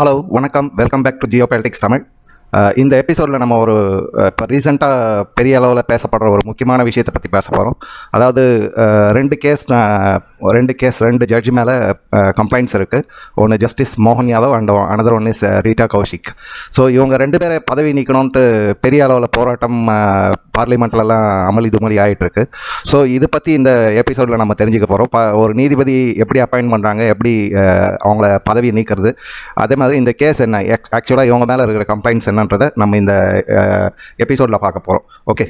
Hello வணக்கம் welcome back to Jio politics Tamil அஹ் இந்த எபிசோடில் நம்ம ஒரு இப்போ ரீசெண்டாக பெரிய அளவில் பேசப்படுற ஒரு முக்கியமான விஷயத்தை பற்றி பேச போகிறோம் அதாவது ரெண்டு கேஸ் ரெண்டு கேஸ் ரெண்டு ஜட்ஜி மேலே கம்ப்ளைண்ட்ஸ் இருக்குது ஒன்று ஜஸ்டிஸ் மோகன் Yadav and another one is Rita Kaushik. So இவங்க ரெண்டு பேரை பதவி நீக்கணும்ன்ட்டு பெரிய அளவில் போராட்டம் பார்லிமெண்ட்லலாம் அமளி துமளி ஆகிட்டுருக்கு ஸோ இது பற்றி இந்த எபிசோடில் நம்ம தெரிஞ்சுக்க போகிறோம் ப ஒரு நீதிபதி எப்படி அப்பாயின்ட் பண்ணுறாங்க எப்படி அவங்கள பதவி நீக்கிறது. அதே மாதிரி இந்த கேஸ் என்ன ஆக்சுவலாக இவங்க மேலே இருக்கிற கம்ப்ளைண்ட்ஸ் என்னன்றதை நம்ம இந்த எபிசோடில் பார்க்க போகிறோம் ஓகே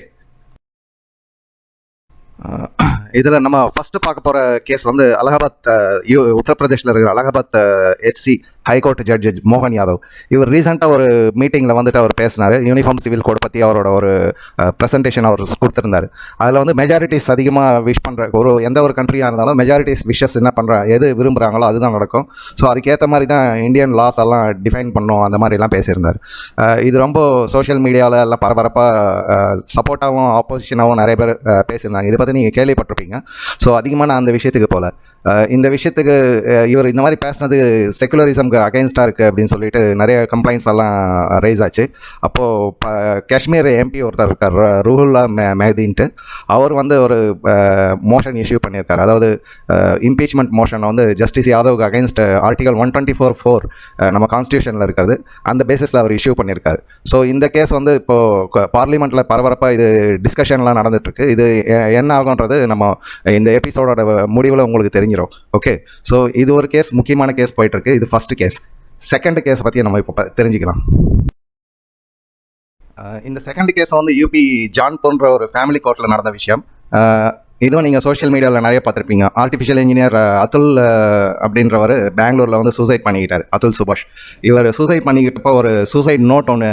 இதில் நம்ம ஃபஸ்ட்டு பார்க்க போகிற கேஸ் வந்து அலகாபாத் யூ- உத்தரப்பிரதேஷில் இருக்கிற அலகாபாத் எஸ்சி ஹைகோர்ட் ஜட்ஜ் மோகன் யாதவ். இவர் ரீசெண்டாக ஒரு மீட்டிங்கில் வந்துட்டு அவர் பேசினார். யூனிஃபார்ம் சிவில் கோட் பற்றி அவரோட ஒரு ப்ரெசன்டேஷன் அவர் கொடுத்துருந்தாரு. அதில் வந்து மெஜாரிட்டிஸ் அதிகமாக விஷ் பண்ணுற ஒரு எந்த ஒரு கண்ட்ரியாக இருந்தாலும் மெஜாரிட்டிஸ் விஷஸ் என்ன பண்ணுற எது விரும்புகிறாங்களோ அதுதான் நடக்கும். ஸோ அதுக்கேற்ற மாதிரி தான் இந்தியன் லாஸ் எல்லாம் டிஃபைன் பண்ணும் அந்த மாதிரிலாம் பேசியிருந்தார். இது ரொம்ப சோஷியல் மீடியாவில் எல்லாம் பரபரப்பாக சப்போர்ட்டாகவும் ஆப்போசிஷனாகவும் நிறைய பேர் பேசியிருந்தாங்க. இதை பற்றி நீங்கள் கேள்விப்பட்டிருப்பீங்க. ஸோ அதிகமாக நான் அந்த விஷயத்துக்கு போகல இந்த விஷயத்துக்கு இவர் இந்த மாதிரி பேசினது செகுலரிசம்க்கு அகைன்ஸ்டாக இருக்குது அப்படின்னு சொல்லிட்டு நிறைய கம்ப்ளைண்ட்ஸ் எல்லாம் ரைஸ் ஆச்சு. அப்போது ப காஷ்மீர் எம்பி ஒருத்தர் இருக்கார் ரு- ருஹுல்லா மே மெஹதீன்ட்டு. அவர் வந்து ஒரு மோஷன் இஷ்யூ பண்ணியிருக்கார். அதாவது இம்பீச்மெண்ட் மோஷன் வந்து justice யாதவுக்கு against article one twenty four four நம்ம கான்ஸ்டியூஷனில் இருக்கிறது. அந்த பேசிஸில் அவர் இஷ்யூ பண்ணியிருக்கார். ஸோ இந்த கேஸ் வந்து இப்போது பார்லிமெண்ட்டில் பரபரப்பாக இது டிஸ்கஷன்லாம் நடந்துட்டுருக்கு. இது என்ன ஆகுன்றது நம்ம இந்த எபிசோடோட முடிவில் உங்களுக்கு தெரிஞ்சிடும் ஓகே ஸோ இது ஒரு கேஸ் முக்கியமான கேஸ் போயிட்டுருக்கு. இது ஃபஸ்ட்டு கேஸ் செகண்ட் கேஸ் பற்றி நம்ம இப்போ தெரிஞ்சுக்கலாம். இந்த செகண்ட் கேஸ் வந்து யூபி ஜான் போன்ற ஒரு ஃபேமிலி கோர்ட்டில் நடந்த விஷயம். இதுவும் நீங்கள் சோஷியல் மீடியாவில் நிறைய பார்த்துருப்பீங்க. ஆர்டிஃபிஷியல் இன்ஜினியர் அதுல் அப்படின்றவர் பெங்களூரில் வந்து சூசைட் பண்ணிக்கிட்டார் அதுல் சுபாஷ் இவர் சூசைட் பண்ணிக்கிட்டப்போ ஒரு சூசைட் நோட் ஒன்று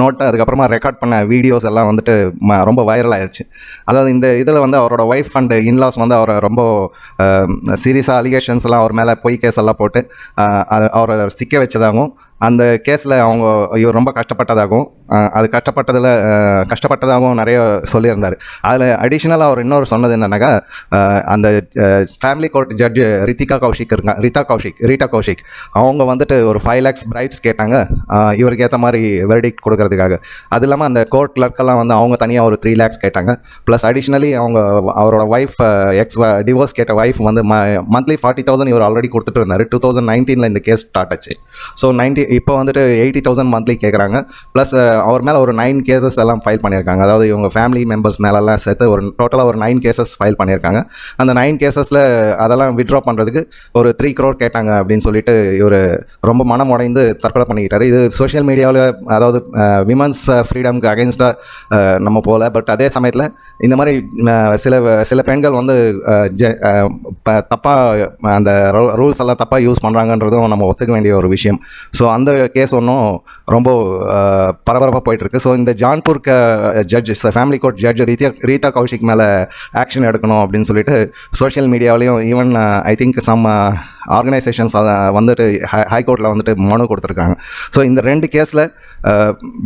நோட்டு அதுக்கப்புறமா ரெக்கார்ட் பண்ண வீடியோஸ் எல்லாம் வந்துட்டு ம- ரொம்ப வைரல் ஆயிடுச்சு அதாவது இந்த இதில் வந்து அவரோட ஒய்ஃப் அண்ட் இன்லாஸ் வந்து அவரை ரொம்ப சீரியஸாக அலிகேஷன்ஸ் எல்லாம் அவர் மேலே பொய் கேஸ் எல்லாம் போட்டு அவரை சிக்க வச்சதாகவும் அந்த கேஸில் அவங்க இவர் ரொம்ப கஷ்டப்பட்டதாகவும் அது கஷ்டப்பட்டதில் கஷ்டப்பட்டதாகவும் நிறைய சொல்லியிருந்தார். அதில் அடிஷ்னலாக அவர் இன்னொரு சொன்னது என்னன்னாக்கா அந்த family court judge Ritika Kaushik இருக்காங்க ரிதா கௌஷிக் ரீட்டா கௌஷிக். அவங்க வந்துட்டு ஒரு ஃபைவ் லேக்ஸ் பிரைட்ஸ் கேட்டாங்க. இவருக்கு ஏற்ற மாதிரி வெர்டிக் கொடுக்கறதுக்காக. அது இல்லாமல் அந்த கோர்ட் கிளர்க்கெல்லாம் வந்து அவங்க தனியாக ஒரு த்ரீ லேக்ஸ் கேட்டாங்க. ப்ளஸ் அடிஷ்னலி அவங்க அவரோட ஒய்ஃப் எக்ஸ் டிவோர்ஸ் கேட்ட ஒய்ஃப் வந்து மந்த்லி ஃபார்ட்டி தௌசண்ட் இவர் ஆல்ரெடி கொடுத்துட்டு இருந்தார். டூ தௌசண்ட் நைன்டீனில் இந்த கேஸ் ஸ்டார்ட் ஆச்சு. ஸோ நைன்டி இப்போ வந்துட்டு எயிட்டி தௌசண்ட் மந்த்லி கேட்குறாங்க ப்ளஸ் அவர் மேலே ஒரு நைன் கேசஸ் எல்லாம் ஃபைல் பண்ணியிருக்காங்க. அதாவது இவங்க ஃபேமிலி மெம்பர்ஸ் மேலெல்லாம் சேர்த்து ஒரு டோட்டலாக ஒரு நைன் கேசஸ் ஃபைல் பண்ணியிருக்காங்க. அந்த நைன் கேசஸில் அதெல்லாம் வித்ட்ரா பண்ணுறதுக்கு ஒரு த்ரீ க்ரோர் கேட்டாங்க அப்படின்னு சொல்லிட்டு இவர் ரொம்ப மனம் உடைந்து தற்கொலை பண்ணிக்கிட்டார். இது சோஷியல் மீடியாவில் அதாவது விமன்ஸ் ஃப்ரீடம்க்கு அகேன்ஸ்டாக நம்ம போகல பட் அதே சமயத்தில் இந்த மாதிரி சில சில பெண்கள் வந்து தப்பாக அந்த ரூல்ஸ் எல்லாம் தப்பாக யூஸ் பண்ணுறாங்கன்றதும் நம்ம ஒத்துக்க வேண்டிய ஒரு விஷயம். ஸோ அந்த கேஸ் ஒன்றும் ரொம்ப பரபரப்பாக போயிட்டுருக்கு. ஸோ இந்த Jaunpur judge family court judge Reeta Reeta Kaushik மேலே ஆக்ஷன் எடுக்கணும் அப்படின்னு சொல்லிட்டு social மீடியாவிலையும் even I think some organisations வந்துட்டு ஹை ஹைகோர்ட்டில் வந்துட்டு மனு கொடுத்துருக்காங்க. ஸோ இந்த ரெண்டு கேஸில்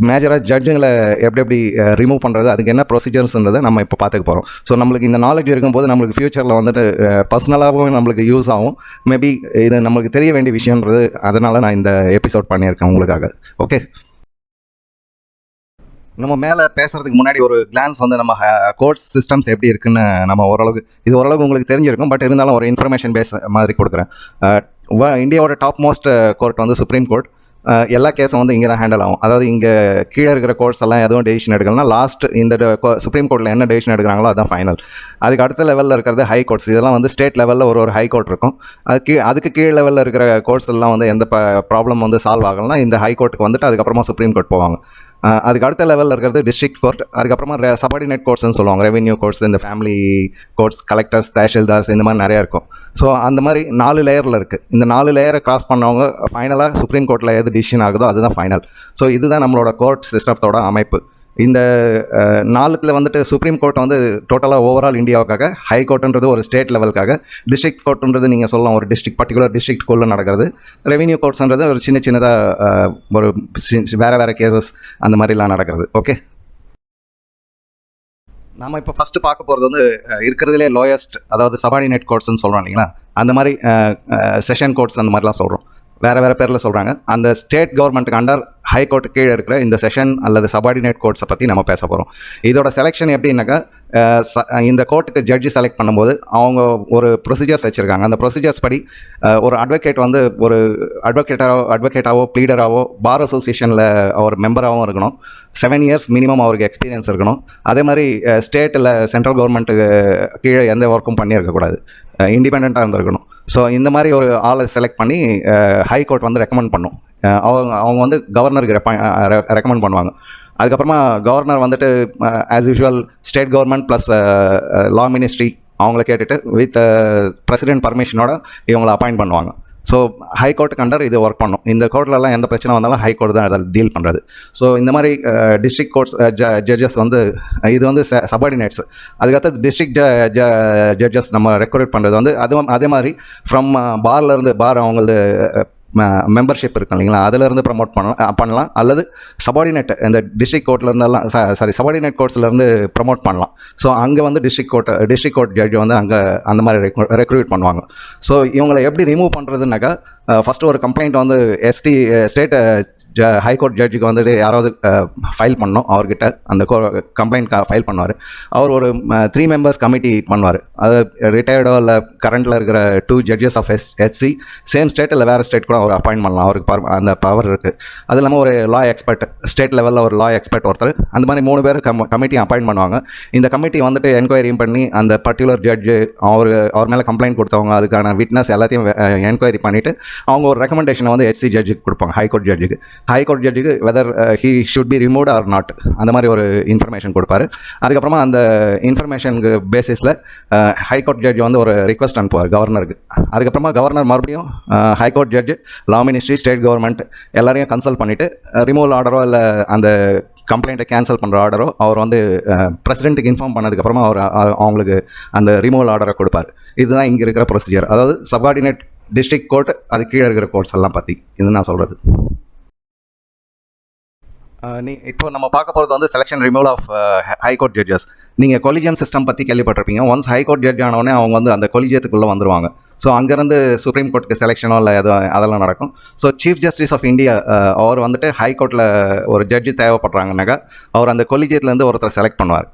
மேஜராக ஜட்ஜுங்களை எப்படி எப்படி ரிமூவ் பண்ணுறது அதுக்கு என்ன ப்ரொசீஜர்ஸ்ன்றதை நம்ம இப்போ பார்த்துக்க போகிறோம் ஸோ நம்மளுக்கு இந்த நாலேஜ் இருக்கும்போது நம்மளுக்கு ஃப்யூச்சரில் வந்துட்டு பர்சனலாகவும் நம்மளுக்கு யூஸ் ஆகும். மேபி இது நம்மளுக்கு தெரிய வேண்டிய விஷயன்றது அதனால் நான் இந்த எபிசோட் பண்ணியிருக்கேன் உங்களுக்காக. ஓகே நம்ம மேலே பேசுகிறதுக்கு முன்னாடி ஒரு கிளான்ஸ் வந்து நம்ம கோர்ட் சிஸ்டம்ஸ் எப்படி இருக்குன்னு நம்ம ஓரளவுக்கு இது ஓரளவுக்கு உங்களுக்கு தெரிஞ்சிருக்கும். பட் இருந்தாலும் ஒரு இன்ஃபர்மேஷன் பேஸ் மாதிரி கொடுக்குறேன். வ- இந்தியாவோட டாப் மோஸ்ட் கோர்ட் வந்து சுப்ரீம் கோர்ட் எல்லா கேஸும் வந்து இங்கே தான் ஹேண்டில் ஆகும். அதாவது இங்கே கீழே இருக்கிற கோர்ட்ஸ் எல்லாம் எதுவும் டெசிஷன் எடுக்கலன்னா லாஸ்ட் இந்த சுப்ரீம் கோர்ட்டில் என்ன டெசிஷன் எடுக்கிறாங்களோ அதுதான் ஃபைனல் அதுக்கு அடுத்த லெவலில் இருக்கிறது ஹை கோர்ட்ஸ் இதெல்லாம் வந்து ஸ்டேட் லெவலில் ஒரு ஒரு ஹை கோர்ட் இருக்கும். அது கீ அதுக்கு கீழ் லெவலில் இருக்கிற கோர்ட்ஸ் எல்லாம் வந்து எந்த ப்ராப்ளம் வந்து சால்வ் ஆகலைன்னா இந்த ஹை கோர்ட்டுக்கு வந்துட்டு அதுக்கப்புறமா சுப்ரீம் கோர்ட் போவாங்க. அதுக்கு அடுத்த லெவலில் இருக்கிறது டிஸ்ட்ரிக்ட் கோர்ட் அதுக்கப்புறமா சபார்டினேட் கோர்ட்ஸ்னு சொல்லுவாங்க. ரெவென்யூ கோர்ட்ஸ் இந்த ஃபேமிலி கோர்ட்ஸ் கலெக்டர்ஸ் தாசில்தார்ஸ் இந்த மாதிரி நிறையா இருக்கும். ஸோ அந்த மாதிரி நாலு லேயரில் இருக்குது இந்த நாலு லேயரை கிராஸ் பண்ணவங்க ஃபைனலாக சுப்ரீம் கோர்ட்டில் எது டிசிஷன் ஆகுதோ அதுதான் ஃபைனல் ஸோ இதுதான் நம்மளோட கோர்ட் சிஸ்டத்தோட அமைப்பு. இந்த நாலுத்தில் வந்துட்டு சுப்ரீம் கோர்ட் வந்து டோட்டலாக ஓவரால் இந்தியாவுக்காக ஹை கோர்ட்டுன்றது ஒரு ஸ்டேட் லெவலுக்காக டிஸ்ட்ரிக்ட் கோர்ட்டுன்றது நீங்கள் சொல்லலாம் ஒரு டிஸ்ட்ரிக்ட் பர்டிகுலர் டிஸ்ட்ரிக்ட்குள்ளே நடக்கிறது. ரெவென்யூ கோர்ட்ஸ்ன்றது ஒரு சின்ன சின்னதாக ஒரு வேறு வேறு கேசஸ் அந்த மாதிரிலாம் நடக்கிறது. ஓகே நாம இப்போ ஃபஸ்ட்டு பார்க்க போகிறது வந்து இருக்கிறதுலே லோயஸ்ட் அதாவது சபார்டினேட் கோர்ட்ஸ்னு சொல்கிறோம் இல்லைங்களா? அந்த மாதிரி செஷன் கோர்ட்ஸ் அந்த மாதிரிலாம் சொல்கிறோம் வேறு வேறு பேரில் சொல்கிறாங்க அந்த ஸ்டேட் கவர்மெண்ட்டுக்கு அண்டர் ஹை கோர்ட் கீழே இருக்கிற இந்த செஷன் அல்லது சபார்டினேட் கோர்ட்ஸை பற்றி நம்ம பேச போகிறோம் இதோட செலெக்ஷன் எப்படின்னாக்கா இந்த கோர்ட்டுக்கு ஜட்ஜி செலக்ட் பண்ணும்போது அவங்க ஒரு ப்ரொசீஜர்ஸ் வச்சுருக்காங்க. அந்த ப்ரொசீஜர்ஸ் படி ஒரு அட்வொகேட் வந்து ஒரு அட்வொகேட்டாவோ அட்வொகேட்டாவோ ப்ளீடராகவோ பார் அசோசியேஷனில் அவர் மெம்பராகவும் இருக்கணும். செவன் இயர்ஸ் மினிமம் அவருக்கு எக்ஸ்பீரியன்ஸ் இருக்கணும். அதே மாதிரி ஸ்டேட்டில் சென்ட்ரல் கவர்மெண்ட்டுக்கு கீழே எந்த ஒர்க்கும் பண்ணியிருக்கக்கூடாது. இண்டிபெண்ட்டாக இருந்திருக்கணும். ஸோ இந்த மாதிரி ஒரு ஆளை செலக்ட் பண்ணி ஹை கோர்ட் வந்து ரெக்கமெண்ட் பண்ணும். அவங்க அவங்க வந்து கவர்னருக்கு ரெக்கமெண்ட் பண்ணுவாங்க. அதுக்கப்புறமா கவர்னர் வந்துட்டு as usual state government plus law ministry அவங்கள கேட்டுட்டு வித் பிரசிடென்ட் பர்மிஷனோட இவங்களை அப்பாயிண்ட் பண்ணுவாங்க. ஸோ ஹை கோர்ட்டுக்கு அண்டர் இது ஒர்க் பண்ணும். இந்த கோர்ட்லலாம் எந்த பிரச்சனை வந்தாலும் ஹை கோர்ட் தான் அதில் டீல் பண்ணுறது ஸோ இந்த மாதிரி டிஸ்ட்ரிக்ட் கோர்ட்ஸ் ஜட்ஜஸ் வந்து இது வந்து சபார்டினேட்ஸ் அதுக்கடுத்து டிஸ்ட்ரிக்ட் ஜட்ஜஸ் நம்ம ரெக்ரூட் பண்ணுறது வந்து அது அதே மாதிரி ஃப்ரம் பார்லேருந்து பார் அவங்களது மெம்பர்ஷிப் இருக்கும் இல்லைங்களா? அதிலேருந்து ப்ரமோட் பண்ணலாம் பண்ணலாம். அல்லது சபார்டினேட் இந்த டிஸ்ட்ரிக்ட் கோர்ட்லேருந்தெல்லாம் சாரி சபார்டினேட் கோர்ட்ஸ்லேருந்து ப்ரமோட் பண்ணலாம். ஸோ அங்கே வந்து district court district court judge வந்து அங்கே அந்த மாதிரி ரெக்ரூட் பண்ணுவாங்க. ஸோ இவங்களை எப்படி ரிமூவ் பண்ணுறதுனாக்கா ஃபஸ்ட்டு ஒரு கம்ப்ளைண்ட் வந்து எஸ்டி ஸ்டேட் ஜ ஹைகோர்ட் ஜட்ஜுக்கு வந்துட்டு யாராவது ஃபைல் பண்ணோம் அவர்கிட்ட அந்த கம்ப்ளைண்ட் ஃபைல் பண்ணுவார். அவர் ஒரு த்ரீ மெம்பர்ஸ் கமிட்டி பண்ணுவார். அது ரிட்டையர்டோ இல்லை கரண்ட்டில் இருக்கிற two judges of S SC same state இல்லை வேறு ஸ்டேட் கூட அவர் அப்பாயிண்ட் பண்ணலாம். அவருக்கு பவர் அந்த பவர் இருக்குது அது இல்லாமல் ஒரு லா எக்ஸ்பர்ட் ஸ்டேட் லெவலில் ஒரு லா எக்ஸ்பர்ட் ஒருத்தர். அந்த மாதிரி மூணு பேர் கம் கமிட்டி அப்பாயிண்ட் பண்ணுவாங்க. இந்த கமிட்டி வந்துட்டு என்கொயரியும் பண்ணி அந்த பர்டிகுலர் ஜட்ஜு அவர் அவர் மேலே கம்ப்ளைண்ட் கொடுத்தவங்க அதுக்கான விட்னஸ் எல்லாத்தையும் என்கொயரி பண்ணிவிட்டு அவங்க ஒரு ரெக்கமெண்டேஷனை வந்து எஸ்சி ஜட்ஜுக்கு கொடுப்பாங்க. ஹைகோர்ட் ஜட்ஜுக்கு high court ஜட்ஜுக்கு whether he should be removed or not அந்த மாதிரி ஒரு இன்ஃபர்மேஷன் கொடுப்பாரு. அதுக்கப்புறமா அந்த இன்ஃபர்மேஷனுக்கு பேசிஸில் ஹைகோர்ட் ஜட்ஜ் வந்து ஒரு ரிக்வஸ்ட் அனுப்புவார் கவர்னருக்கு அதுக்கப்புறமா கவர்னர் மறுபடியும் high court judge law ministry state government எல்லாரையும் கன்சல்ட் பண்ணிவிட்டு ரிமூவல் ஆர்டரோ இல்லை அந்த கம்ப்ளைண்ட்டை கேன்சல் பண்ணுற ஆர்டரோ அவர் வந்து uh, பிரசிடென்ட்டுக்கு இன்ஃபார்ம் பண்ணதுக்கப்புறமா அவர் அவங்களுக்கு அந்த ரிமூவல் ஆர்டரை கொடுப்பார். இதுதான் இங்கே இருக்கிற ப்ரொசீஜர் அதாவது சபார்டினேட் டிஸ்ட்ரிக்ட் கோர்ட் அது கீழே இருக்கிற கோர்ட்ஸ் எல்லாம் பற்றி இது நான் சொல்கிறது நீ இப்போ நம்ம பார்க்க போகிறது வந்து selection removal of high court judges நீங்கள் கொலிஜியன் சிஸ்டம் பற்றி கேள்விப்பட்டிருப்பீங்க. ஒன்ஸ் ஹைகோர்ட் ஜட்ஜ் ஆனவொடனே அவங்க வந்து அந்த கொலிஜியத்துக்குள்ளே வந்துருவாங்க. ஸோ அங்கேருந்து சுப்ரீம் கோர்ட்டுக்கு செலெக்ஷனோ இல்லை எதுவும் அதெல்லாம் நடக்கும். So chief justice of India அவர் வந்துட்டு ஹைகோர்ட்டில் ஒரு ஜட்ஜு தேவைப்படுறாங்கனாக்கா அவர் அந்த கொலிஜியத்துலேருந்து ஒருத்தர் செலக்ட் பண்ணுவார்.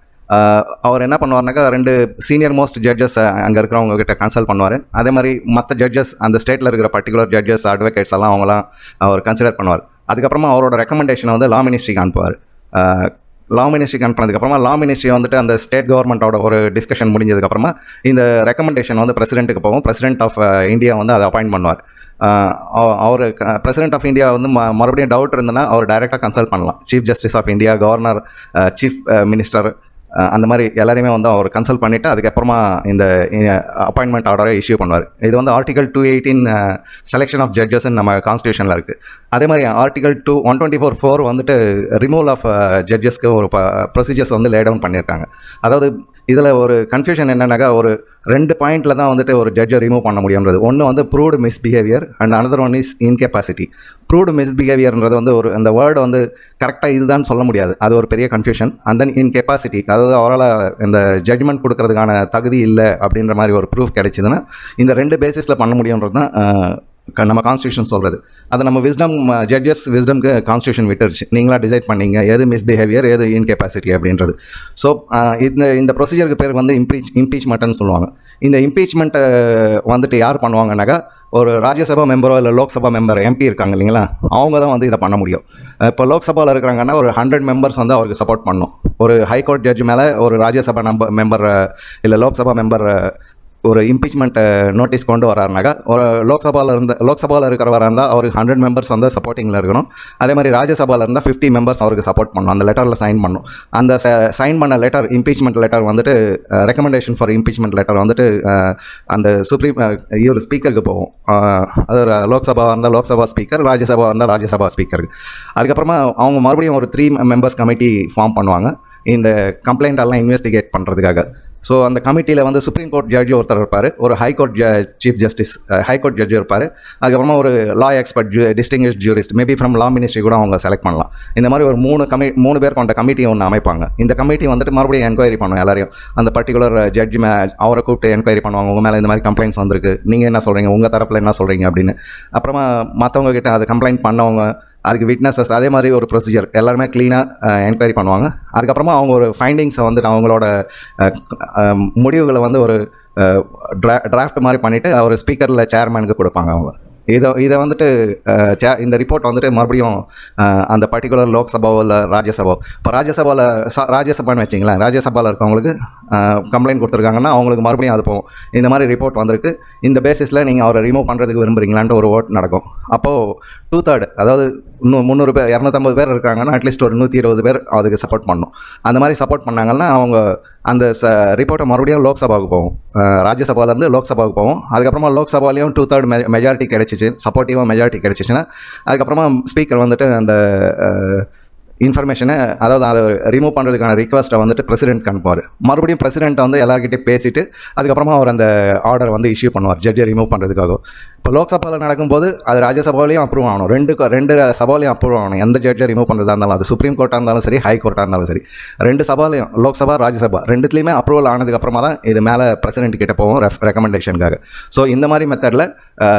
அவர் என்ன பண்ணுவார்னாக்கா ரெண்டு சீனியர் மோஸ்ட் ஜட்ஜஸ் அங்கே இருக்கிறவங்க கிட்ட கன்சல்ட் பண்ணுவார். அதே மாதிரி மற்ற ஜட்ஜஸ் அந்த ஸ்டேட்டில் இருக்கிற பர்டிகுலர் ஜட்ஜஸ் அட்வொகேட்ஸ் எல்லாம் அவங்களாம் அவர் கன்சிடர் பண்ணுவார். அதுக்கப்புறமா அவரோட ரெக்கமெண்டேஷனை வந்து லா மினிஸ்ட்ரிக்கு அனுப்புவார் லா மினிஸ்ட்ரிக்கு அனுப்பினதுக்கப்புறமா லா மினிஸ்ட்ரி வந்துட்டு அந்த ஸ்டேட் கவர்மெண்ட்டோட ஒரு டிஸ்கஷன் முடிஞ்சதுக்கப்புறமா இந்த ரெக்கமெண்டேஷன் வந்து பிரசிடென்ட்டுக்கு போகும் பிரசிடென்ட் ஆஃப் இந்தியா வந்து அதை அப்பாயிண்ட் பண்ணுவார். அவர் பிரசிடென்ட் ஆஃப் இந்தியா வந்து ம- மறுபடியும் டவுட் இருந்ததுன்னா அவர் டைரெக்டாக கன்சல்ட் பண்ணலாம். Chief justice of India governor chief minister அந்த மாதிரி எல்லாரையுமே வந்து அவர் கன்சல்ட் பண்ணிவிட்டு அதுக்கப்புறமா இந்த அப்பாயின்மெண்ட் ஆர்டரை இஷ்யூ பண்ணுவார். இது வந்து article two eighteen selection of ஜட்ஜஸ்ன்னு நம்ம கான்ஸ்டியூஷனில் இருக்குது அதே மாதிரி article two one twenty four four வந்துட்டு ரிமூவல் ஆஃப் ஜட்ஜஸ்க்கு ஒரு ப்ரொசீஜர்ஸ் வந்து லே டவுன் பண்ணியிருக்காங்க அதாவது இதில் ஒரு கன்ஃபியூஷன் என்னென்னாக்கா ஒரு ரெண்டு பாயிண்ட்டில் தான் வந்துட்டு ஒரு ஜட்ஜை ரிமூவ் பண்ண முடியுன்றது ஒன்று வந்து proved misbehaviour and another one is incapacity proved மிஸ்பிஹேவியர்ன்றது வந்து ஒரு அந்த வேர்டு வந்து கரெக்டாக இதுதான் சொல்ல முடியாது. அது ஒரு பெரிய கன்ஃபியூஷன் அண்ட் தென் இன்கெப்பாசிட்டி அதாவது அவரால் இந்த ஜட்ஜ்மெண்ட் கொடுக்கறதுக்கான தகுதி இல்லை அப்படின்ற மாதிரி ஒரு ப்ரூஃப் கிடைச்சிதுன்னா இந்த ரெண்டு பேசிஸில் பண்ண முடியுன்றது தான் நம்ம கான்ஸ்டியூஷன் சொல்கிறது அதை நம்ம விஸ்டம் ஜட்ஜஸ் விஸ்டம்க்கு கான்ஸ்டியூஷன் விட்டுருச்சு. நீங்களா டிசைட் பண்ணீங்க எது மிஸ்பிஹேவியர் எது இன்கெப்பாசிட்டி அப்படின்றது. ஸோ இந்த இந்த ப்ரொசீஜருக்கு பேர் வந்து இம்பீச் இம்பீச்மெண்ட்னு சொல்லுவாங்க. இந்த இம்பீச்மெண்ட்டை வந்துட்டு யார் பண்ணுவாங்கன்னாக்கா ஒரு ராஜ்யசபா மெம்பரோ இல்லை லோக்சபா மெம்பர் எம்பி இருக்காங்க இல்லைங்களா? அவங்க தான் வந்து இதை பண்ண முடியும். இப்போ லோக்சபாவில் இருக்கிறாங்கன்னா ஒரு ஹண்ட்ரட் மெம்பர்ஸ் வந்து அவருக்கு சப்போர்ட் பண்ணும் ஒரு ஹைகோர்ட் ஜட்ஜ் மேலே ஒரு ராஜ்யசபா நம்ப மெம்பர் இல்லை லோக்சபா மெம்பர் ஒரு இம்பீச்மெண்ட்டை நோட்டீஸ் கொண்டு வராருனாக்கா ஒரு லோக்சபாவில் இருந்த லோக்சபாவில் இருக்கிறவராக இருந்தால் அவருக்கு ஹண்ட்ரட் மெம்பர்ஸ் வந்து சப்போர்ட்டிங்கில் இருக்கணும். அதே மாதிரி ராஜ்யசபாவில் இருந்தால் ஃபிஃப்டி மெம்பர்ஸ் அவருக்கு சப்போர்ட் பண்ணணும். அந்த லெட்டரில் சைன் பண்ணணும். அந்த சைன் பண்ண லெட்டர் இம்பீச்மெண்ட் லெட்டர் வந்துட்டு ரெக்கமெண்டேஷன் ஃபார் இம்பீச்மெண்ட் லெட்டர் வந்துட்டு அந்த சுப்ரீம் இவர் ஸ்பீக்கருக்கு போகும். அது ஒரு லோக்சபா இருந்தால் லோக்சபா ஸ்பீக்கர் ராஜ்யசபா இருந்தால் ராஜ்யசபா ஸ்பீக்கருக்கு அதுக்கப்புறமா அவங்க மறுபடியும் ஒரு த்ரீ மெம்பர்ஸ் கமிட்டி ஃபார்ம் பண்ணுவாங்க. இந்த கம்ப்ளைண்ட் எல்லாம் இன்வெஸ்டிகேட் பண்ணுறதுக்காக ஸோ அந்த கமிட்டியில் வந்து சுப்ரீம் கோர்ட் ஜட்ஜி ஒருத்தர் இருப்பார். ஒரு high court chief justice high court judge இருப்பார். அதுக்கப்புறமா ஒரு law expert zoo distinguish jurist maybe from law ministry கூட அவங்க செலக்ட் பண்ணலாம். இந்த மாதிரி ஒரு மூணு கமி மூணு பேர் கொண்ட கமிட்டி ஒன்று அமைப்பாங்க. இந்த கமிட்டி வந்துட்டு மறுபடியும் என்கொயரி பண்ணுவோம் எல்லாரையும். அந்த பர்டிகுலர் ஜட்ஜி மே அவரை கூப்பிட்டு என்கொயரி பண்ணுவாங்க. உங்கள் மேலே இந்த மாதிரி கம்ப்ளைண்ட்ஸ் வந்திருக்கு. நீங்கள் என்ன சொல்கிறீங்க உங்கள் தரப்பில் என்ன சொல்கிறீங்க அப்படின்னு. அப்புறமா மற்றவங்க கிட்ட அதை கம்ப்ளைண்ட் பண்ணவங்க அதுக்கு விட்னஸஸ் அதே மாதிரி ஒரு ப்ரொசீஜர் எல்லாருமே க்ளீனாக என்கொயரி பண்ணுவாங்க. அதுக்கப்புறமா அவங்க ஒரு ஃபைண்டிங்ஸை வந்துட்டு அவங்களோட முடிவுகளை வந்து ஒரு ட்ரா டிராஃப்ட் மாதிரி பண்ணிவிட்டு அவர் ஸ்பீக்கரில் சேர்மேனுக்கு கொடுப்பாங்க அவங்க. இதை இதை வந்துட்டு இந்த ரிப்போர்ட் வந்துட்டு மறுபடியும் அந்த பர்டிகுலர் லோக்சபாவோ இல்லை ராஜ்யசபா இப்போ ராஜ்யசபாவில் ச ராஜ்யசபான்னு வச்சிங்களேன் ராஜ்யசபாவில் இருக்கவங்களுக்கு கம்ப்ளைண்ட் கொடுத்துருக்காங்கன்னா அவங்களுக்கு மறுபடியும் அது போகும். இந்த மாதிரி ரிப்போர்ட் வந்திருக்கு. இந்த பேசிஸில் நீங்கள் அவரை ரிமூவ் பண்ணுறதுக்கு விரும்புகிறீங்களான்ட்டு ஒரு ஓட் நடக்கும். அப்போது டூ தேர்ட் அதாவது இன்னும் முந்நூறு பேர் இரநூத்தம்பது பேர் இருக்காங்கன்னா அட்லீஸ்ட் ஒரு நூற்றி இருபது பேர் அதுக்கு சப்போர்ட் பண்ணணும். அந்த மாதிரி சப்போர்ட் பண்ணாங்கன்னா அவங்க அந்த ச ரிப்போர்ட்டை மறுபடியும் லோக்சபாவுக்கு போவோம் ராஜ்யசபாவிலேருந்து லோக்சபாவுக்கு போவோம் அதுக்கப்புறமா லோக்சபாலையும் டூ தேர்ட் மெ மெஜாரிட்டி கிடச்சிச்சு. சப்போர்ட்டிவாக மெஜாரிட்டி கிடச்சிச்சுன்னா அதுக்கப்புறமா ஸ்பீக்கர் வந்துட்டு அந்த இன்ஃபர்மேஷனை அதாவது அதை ரிமூவ் பண்ணுறதுக்கான ரிக்வஸ்ட்டை வந்துட்டு பிரசிடென்ட் அனுப்புவார். மறுபடியும் பிரசிடென்ட்டை வந்து எல்லாருக்கிட்டையும் பேசிட்டு அதுக்கப்புறமா அவர் அந்த ஆர்டர் வந்து இஷ்யூ பண்ணுவார் ஜட்ஜை ரிமூவ் பண்ணுறதுக்காக இப்போ லோக்சபாவில் நடக்கும்போது அது ராஜ்யசபாலையும் அப்ரூவ் ஆகணும். ரெண்டு ரெண்டு சபாலையும் அப்ரூவ் ஆகணும். எந்த ஜட்ஜை ரிமூவ் பண்ணுறதா இருந்தாலும் அது. சுப்ரீம் கோர்ட்டாக இருந்தாலும் சரி ஹை கோர்ட்டாக இருந்தாலும் சரி. ரெண்டு சபாலையும் லோக்சபா ராஜ்யசபா ரெண்டுத்துலேயுமே அப்ரூவல் ஆனதுக்கப்புறமா தான் இது மேலே பிரசிடென்ட் கிட்ட போகும் ரெஃப் ரெக்கமெண்டேஷனுக்காக ஸோ இந்த மாதிரி மெத்தடில்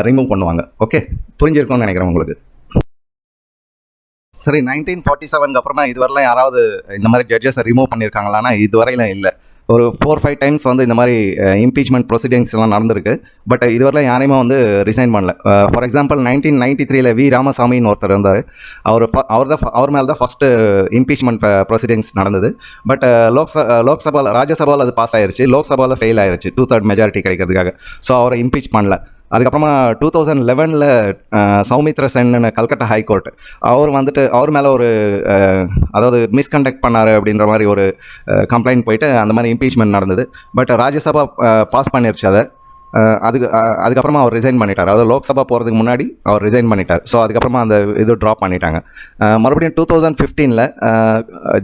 ரிமூவ் பண்ணுவாங்க. ஓகே புரிஞ்சிருக்கும்னு நினைக்கிறேன் உங்களுக்கு. சரி நைன்டீன் ஃபார்ட்டி செவனுக்கு அப்புறமா இதுவரையிலும் யாராவது இந்த மாதிரி ஜட்ஜஸை ரிமூவ் பண்ணியிருக்காங்களான்னா இதுவரையிலும் இல்லை. ஒரு ஃபோர் ஃபைவ் டைம்ஸ் வந்து இந்த மாதிரி இம்பீச்மெண்ட் ப்ரொசீடிங்ஸ் எல்லாம் நடந்திருக்கு. பட் இதுவரையிலும் யாரையுமே வந்து ரிசைன் பண்ணல. ஃபார் எக்ஸாம்பிள் நைன்டீன் நைன்டி த்ரீல வி. ராமசாமின்னு ஒருத்தர் இருந்தார். அவர் ஃப- அவர் தான் ஃப- அவர் மேலே தான் ஃபஸ்ட்டு இம்பீச்மெண்ட் ப்ரொசீடிங்ஸ் நடந்தது. பட் லோக்ச லோக்சபாவில் ராஜ்யசபாவில் அது பாஸ் ஆயிருச்சு. லோக்சபாவில் ஃபெயில் ஆயிருச்சு. டூ தேர்ட் மெஜாரிட்டி கிடைக்கிறதுக்காக. ஸோ அவரை இம்பீச் பண்ணல. அதுக்கப்புறமா டூ தௌசண்ட் லெவனில் சௌமித்ர சென்னு கல்கட்டா ஹைகோர்ட் அவர் வந்துட்டு அவர் மேலே ஒரு அதாவது மிஸ்கண்டக்ட் பண்ணார் அப்படின்ற மாதிரி ஒரு கம்ப்ளைண்ட் போயிட்டு அந்த மாதிரி இம்பீச்மெண்ட் நடந்தது. பட் ராஜ்யசபா பாஸ் பண்ணிருச்சு அதை. அதுக்கு அதுக்கப்புறமா அவர் ரிசைன் பண்ணிட்டார். அதாவது லோக்சபா போகிறதுக்கு முன்னாடி அவர் ரிசைன் பண்ணிட்டார். ஸோ அதுக்கப்புறமா அந்த இது ட்ராப் பண்ணிட்டாங்க. மறுபடியும் டூ தௌசண்ட் ஃபிஃப்டீனில்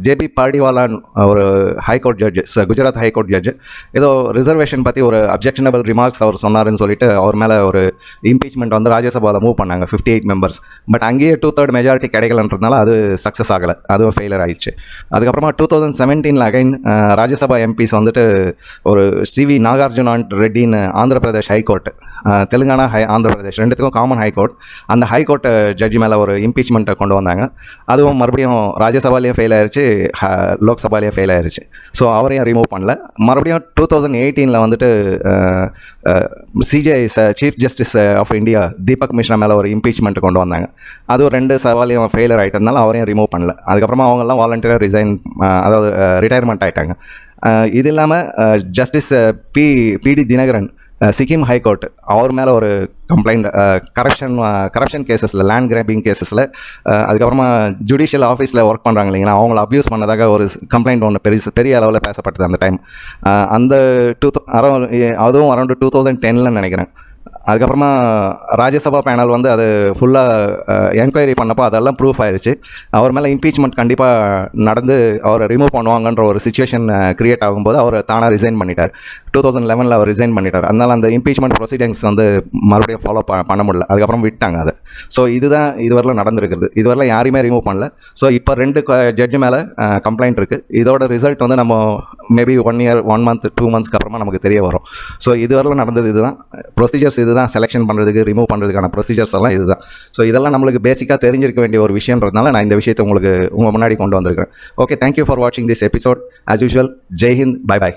ஜேபி பார்டிவாலான் ஒரு high court judge Gujarat high court judge ஏதோ ரிசர்வேஷன் பற்றி ஒரு அப்ஜெக்ஷனபிள் ரிமார்க்ஸ் அவர் சொன்னார்னு சொல்லிட்டு அவர் மேலே ஒரு இம்பீச்மெண்ட் வந்து ராஜ்யசபாவில் மூவ் பண்ணாங்க ஃபிஃப்டி எயிட் மெம்பர்ஸ் பட் அங்கேயே டூ தேர்ட் மெஜாரிட்டி கிடைக்கலன்றதுனால அது சக்ஸஸ் ஆகலை. அதுவும் ஃபெயிலியர் ஆயிடுச்சு. அதுக்கப்புறமா டூ தௌசண்ட் செவன்டீனில் அகைன் ராஜ்யசபா எம்பிஸ் வந்துட்டு ஒரு சிவி நாகார்ஜுனான் ரெட்டின்னு Andhra Pradesh high court Telangana high Andhra Pradesh ரெண்டுத்துக்கும் காமன் ஹைகோர்ட் அந்த ஹைகோர்ட் ஜட்ஜி மேலே ஒரு இம்பீச்மெண்ட்டை கொண்டு வந்தாங்க. அதுவும் மறுபடியும் ராஜ்யசபாலையும் ஃபெயில் ஆயிருச்சு ஹ- லோக்சபாலையும் ஃபெயில் ஆயிருச்சு. ஸோ அவரையும் ரிமூவ் பண்ணல. மறுபடியும் டூ தௌசண்ட் எயிட்டீனில் வந்துட்டு C J chief justice of India Deepak Misra மேலே ஒரு இம்பீச்மெண்ட் கொண்டு வந்தாங்க. அதுவும் ரெண்டு சவாலையும் ஃபெயிலர் ஆகிட்டதுனால அவரையும் ரிமூவ் பண்ணல. அதுக்கப்புறமா அவங்கெல்லாம் வாலண்டியராக ரிசைன் அதாவது ரிட்டையர்மெண்ட் ஆகிட்டாங்க இது இல்லாமல் ஜஸ்டிஸ் பி பிடி தினகரன் சிக்கிம் ஹைகோர்ட் அவர் மேலே ஒரு கம்ப்ளைண்ட் கரப்ஷன் கரப்ஷன் கேசஸில் லேண்ட் கிராபிங் கேசஸில் அதுக்கப்புறமா ஜுடிஷியல் ஆஃபீஸில் ஒர்க் பண்ணுறாங்க இல்லைங்களா? அவங்கள அப்யூஸ் பண்ணதாக ஒரு கம்ப்ளைண்ட் ஒன்று பெரிய பெரிய அளவில் பேசப்பட்டது அந்த டைம் அந்த டூ அரௌண்ட் அதுவும் அரௌண்டு டூ தௌசண்ட் டென்னில் நினைக்கிறேன். அதுக்கப்புறமா ராஜ்யசபா பேனல் வந்து அது ஃபுல்லாக என்கொயரி பண்ணப்போ அதெல்லாம் ப்ரூஃப் ஆயிருச்சு. அவர் மேலே இம்பீச்மெண்ட் கண்டிப்பாக நடந்து அவரை ரிமூவ் பண்ணுவாங்கன்ற ஒரு சுச்சுவேஷன் க்ரியேட் ஆகும்போது அவர் தானாக ரிசைன் பண்ணிட்டார். டூ தௌசண்ட் லெவனில் அவர் ரிசைன் பண்ணிட்டார். அதனால் அந்த இம்பீச்மெண்ட் ப்ரொசீடிங்ஸ் வந்து மறுபடியும் ஃபாலோ பண்ண முடியல. அதுக்கப்புறம் விட்டாங்க அதை. ஸோ இதுதான் இதுவரையிலும் நடந்திருக்குது இதுவரையில் யாரையுமே ரிமூவ் பண்ணல. ஸோ இப்போ ரெண்டு ஜட்ஜு மேலே கம்ப்ளைண்ட் இருக்குது இதோட ரிசல்ட் வந்து நம்ம maybe one year one month two மந்த்ஸ்க்கு அப்புறமா நமக்கு தெரிய வரும். ஸோ இதுவரையில் நடந்தது இதுதான். ப்ரொசீஜர்ஸ் இதுதான் செலெக்ஷன் பண்ணுறதுக்கு ரிமூவ் பண்ணுறதுக்கான ப்ரொசீஜர்ஸ் எல்லாம் இதுதான். ஸோ இதெல்லாம் நம்மளுக்கு பேசிக்காக தெரிஞ்சிருக்க வேண்டிய ஒரு விஷயன்றதுனால நான் இந்த விஷயத்தை உங்களுக்கு உங்கள் முன்னாடி கொண்டு வந்திருக்கிறேன். ஓகே தேங்க்யூ ஃபார் வாட்சிங் this episode as usual Jai Hind bye bye